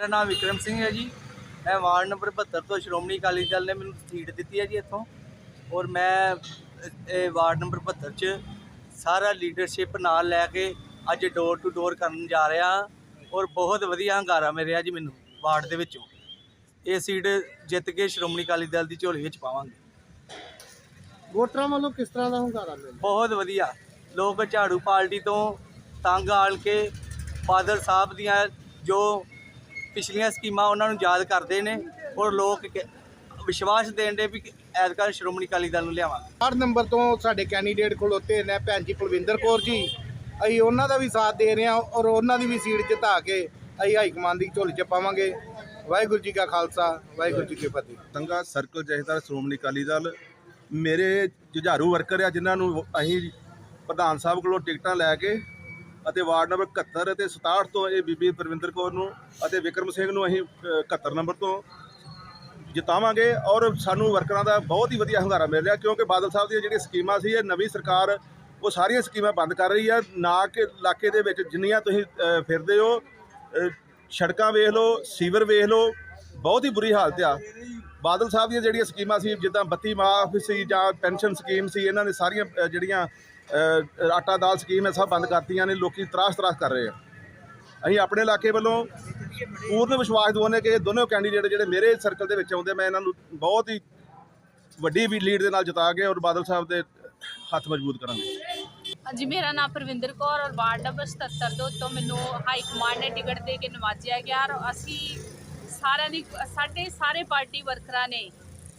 ਮੇਰਾ ਨਾਮ ਵਿਕਰਮ ਸਿੰਘ ਹੈ ਜੀ। ਮੈਂ ਵਾਰਡ ਨੰਬਰ 72 ਤੋਂ ਸ਼੍ਰੋਮਣੀ ਅਕਾਲੀ ਦਲ ਨੇ ਮੈਨੂੰ ਸੀਟ ਦਿੱਤੀ ਹੈ ਜੀ ਇੱਥੋਂ। ਔਰ ਮੈਂ ਇਹ ਵਾਰਡ ਨੰਬਰ 72 'ਚ ਸਾਰਾ ਲੀਡਰਸ਼ਿਪ ਨਾਲ ਲੈ ਕੇ ਅੱਜ ਡੋਰ ਟੂ ਡੋਰ ਕਰਨ ਜਾ ਰਿਹਾ ਔਰ ਬਹੁਤ ਵਧੀਆ ਹੰਗਾਰਾ ਮਿਲਿਆ ਜੀ ਮੈਨੂੰ ਵਾਰਡ ਦੇ ਵਿੱਚੋਂ। ਇਹ ਸੀਟ ਜਿੱਤ ਕੇ ਸ਼੍ਰੋਮਣੀ ਅਕਾਲੀ ਦਲ ਦੀ ਝੋਲੀ ਵਿੱਚ ਪਾਵਾਂਗੇ। ਵੋਟਰਾਂ ਵੱਲੋਂ ਕਿਸ ਤਰ੍ਹਾਂ ਦਾ ਹੁੰਗਾਰਾ ਮਿਲਦਾ ਬਹੁਤ ਵਧੀਆ। ਲੋਕ ਝਾੜੂ ਪਾਰਟੀ ਤੋਂ ਤੰਗ ਆਲ ਕੇ ਬਾਦਲ ਸਾਹਿਬ ਦੀਆਂ ਜੋ ਪਿਛਲੀਆਂ ਸਕੀਮਾਂ ਉਹਨਾਂ ਨੂੰ ਯਾਦ ਕਰਦੇ ਨੇ ਔਰ ਲੋਕ ਵਿਸ਼ਵਾਸ ਦੇਣ ਦੇ ਵੀ ਐਤਕਾਂ ਸ਼੍ਰੋਮਣੀ ਅਕਾਲੀ ਦਲ ਨੂੰ ਲਿਆਵਾਂਗੇ। ਵਾਰਡ ਨੰਬਰ ਤੋਂ ਸਾਡੇ ਕੈਂਡੀਡੇਟ ਖਲੋਤੇ ਨੇ ਭੈਣ ਜੀ ਕੁਲਵਿੰਦਰ ਕੌਰ ਜੀ। ਅਸੀਂ ਉਹਨਾਂ ਦਾ ਵੀ ਸਾਥ ਦੇ ਰਹੇ ਹਾਂ ਔਰ ਉਹਨਾਂ ਦੀ ਵੀ ਸੀਟ ਜਿਤਾ ਕੇ ਅਸੀਂ ਹਾਈ ਕਮਾਂਡ ਦੀ ਝੋਲੀ ਚ ਪਾਵਾਂਗੇ। ਵਾਹਿਗੁਰੂ ਜੀ ਕਾ ਖਾਲਸਾ ਵਾਹਿਗੁਰੂ ਜੀ ਕੀ ਫਤਿਹ। ਸੰਗਾ ਸਰਕਲ ਜਥੇਦਾਰ ਸ਼੍ਰੋਮਣੀ ਅਕਾਲੀ ਦਲ ਮੇਰੇ ਜੁਝਾਰੂ ਵਰਕਰ ਆ ਜਿਨ੍ਹਾਂ ਨੂੰ ਅਸੀਂ ਪ੍ਰਧਾਨ ਸਾਹਿਬ ਕੋਲੋਂ ਟਿਕਟਾਂ ਲੈ ਕੇ ਅਤੇ ਵਾਰਡ ਨੰਬਰ 71 ਅਤੇ 67 ਤੋਂ ਇਹ ਬੀਬੀ ਪਰਵਿੰਦਰ ਕੌਰ ਨੂੰ ਅਤੇ ਵਿਕਰਮ ਸਿੰਘ ਨੂੰ ਅਸੀਂ ਅ, 71 ਨੰਬਰ ਤੋਂ ਜਿਤਾਵਾਂਗੇ ਔਰ ਸਾਨੂੰ ਵਰਕਰਾਂ ਦਾ ਬਹੁਤ ਹੀ ਵਧੀਆ ਹੰਗਾਰਾ ਮਿਲ ਰਿਹਾ ਕਿਉਂਕਿ ਬਾਦਲ ਸਾਹਿਬ ਦੀਆਂ ਜਿਹੜੀਆਂ ਸਕੀਮਾਂ ਸੀ ਇਹ ਨਵੀਂ ਸਰਕਾਰ ਉਹ ਸਾਰੀਆਂ ਸਕੀਮਾਂ ਬੰਦ ਕਰ ਰਹੀ ਹੈ ਨਾ ਕਿ ਇਲਾਕੇ ਦੇ ਵਿੱਚ ਜਿੰਨੀਆਂ ਤੁਸੀਂ ਫਿਰਦੇ ਹੋ ਸੜਕਾਂ ਵੇਖ ਲਓ ਸੀਵਰ ਵੇਖ ਲਓ ਬਹੁਤ ਹੀ ਬੁਰੀ ਹਾਲਤ ਆ। ਬਾਦਲ ਸਾਹਿਬ ਦੀਆਂ ਜਿਹੜੀਆਂ ਸਕੀਮਾਂ ਸੀ ਜਿੱਦਾਂ ਬੱਤੀ ਮਾਫ ਸੀ ਜਾਂ ਪੈਨਸ਼ਨ ਸਕੀਮ ਸੀ ਇਹਨਾਂ ਨੇ ਸਾਰੀਆਂ ਜਿਹੜੀਆਂ ਆਟਾ ਦਾਲ ਸਕੀਮ ਹੈ ਸਭ ਬੰਦ ਕਰਤੀਆਂ ਨੇ, ਲੋਕੀ ਤਰਾਸ ਤਰਾਸ ਕਰ ਰਹੇ ਆ। ਅਸੀਂ ਆਪਣੇ ਇਲਾਕੇ ਵੱਲੋਂ ਪੂਰਨ ਵਿਸ਼ਵਾਸ ਦਵਾਉਂਦੇ ਕਿ ਇਹ ਦੋਨੋਂ ਕੈਂਡੀਡੇਟ ਜਿਹੜੇ ਮੇਰੇ ਸਰਕਲ ਦੇ ਵਿੱਚ ਆਉਂਦੇ, ਮੈਂ ਇਹਨਾਂ ਨੂੰ ਬਹੁਤ ਹੀ ਵੱਡੀ ਵੀ ਲੀਡ ਦੇ ਨਾਲ ਜਿਤਾ ਕੇ ਔਰ ਬਾਦਲ ਸਾਹਿਬ ਦੇ ਹੱਥ ਮਜ਼ਬੂਤ ਕਰਾਂਗੇ। ਹਾਂਜੀ, ਮੇਰਾ ਨਾਮ ਪ੍ਰਵਿੰਦਰ ਕੌਰ ਔਰ ਵਾਰਡ ਨੰਬਰ 77 ਤੋਂ ਤੋਂ ਮੈਨੂੰ ਹਾਈ ਕਮਾਂਡ ਨੇ ਟਿਕਟ ਦੇ ਕੇ ਨਵਾਜਿਆ ਗਿਆ ਔਰ ਅਸੀਂ ਸਾਰਿਆਂ ਦੀ, ਸਾਡੇ ਸਾਰੇ ਪਾਰਟੀ ਵਰਕਰਾਂ ਨੇ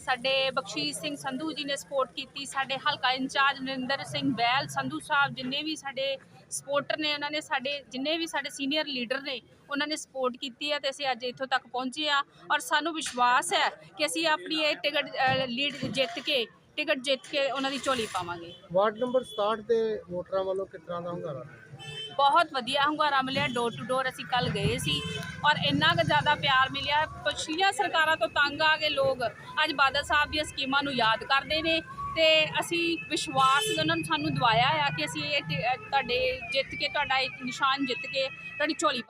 ਸਾਡੇ ਬਖਸ਼ੀਸ਼ ਸਿੰਘ ਸੰਧੂ ਜੀ ਨੇ ਸਪੋਰਟ ਕੀਤੀ, ਸਾਡੇ ਹਲਕਾ ਇੰਚਾਰਜ ਨਰਿੰਦਰ ਸਿੰਘ ਬੈਲ ਸੰਧੂ ਸਾਹਿਬ ਜਿੰਨੇ ਵੀ ਸਾਡੇ ਸਪੋਰਟਰ ਨੇ, ਉਹਨਾਂ ਨੇ ਸਾਡੇ ਜਿੰਨੇ ਵੀ ਸਾਡੇ ਸੀਨੀਅਰ ਲੀਡਰ ਨੇ, ਉਹਨਾਂ ਨੇ ਸਪੋਰਟ ਕੀਤੀ ਹੈ ਤੇ ਅਸੀਂ ਅੱਜ ਇੱਥੋਂ ਤੱਕ ਪਹੁੰਚੇ ਆ ਔਰ ਸਾਨੂੰ ਵਿਸ਼ਵਾਸ ਹੈ ਕਿ ਅਸੀਂ ਆਪਣੀ ਇਹ ਟਿਕਟ ਲੀਡ ਜਿੱਤ ਕੇ, ਟਿਕਟ ਜਿੱਤ ਕੇ ਉਹਨਾਂ ਦੀ ਝੋਲੀ ਪਾਵਾਂਗੇ। ਵਾਰਡ ਨੰਬਰ 67 ਦੇ ਵੋਟਰਾਂ ਵੱਲੋਂ ਕਿਸ ਤਰ੍ਹਾਂ ਦਾ ਹੁੰਗਾਰਾ? ਬਹੁਤ ਵਧੀਆ ਹੰਗਾਰਾ ਮਿਲਿਆ ਡੋਰ ਟੂ ਡੋਰ ਅਸੀਂ ਕੱਲ ਗਏ ਸੀ ਔਰ ਇੰਨਾ ਕੁ ਜ਼ਿਆਦਾ ਪਿਆਰ ਮਿਲਿਆ, ਪਿਛਲੀਆਂ ਸਰਕਾਰਾਂ ਤੋਂ ਤੰਗ ਆ ਕੇ ਲੋਕ, ਅੱਜ ਬਾਦਲ ਸਾਹਿਬ ਦੀਆਂ ਸਕੀਮਾਂ ਨੂੰ ਯਾਦ ਕਰਦੇ ਨੇ ਤੇ ਅਸੀਂ ਵਿਸ਼ਵਾਸ ਉਹਨਾਂ ਨੂੰ ਸਾਨੂੰ ਦਵਾਇਆ ਆ ਕਿ ਅਸੀਂ ਇਹ ਤੁਹਾਡੇ ਜਿੱਤ ਕੇ, ਤੁਹਾਡਾ ਇੱਕ ਨਿਸ਼ਾਨ ਜਿੱਤ ਕੇ, ਤੁਹਾਡੀ ਝੋਲੀ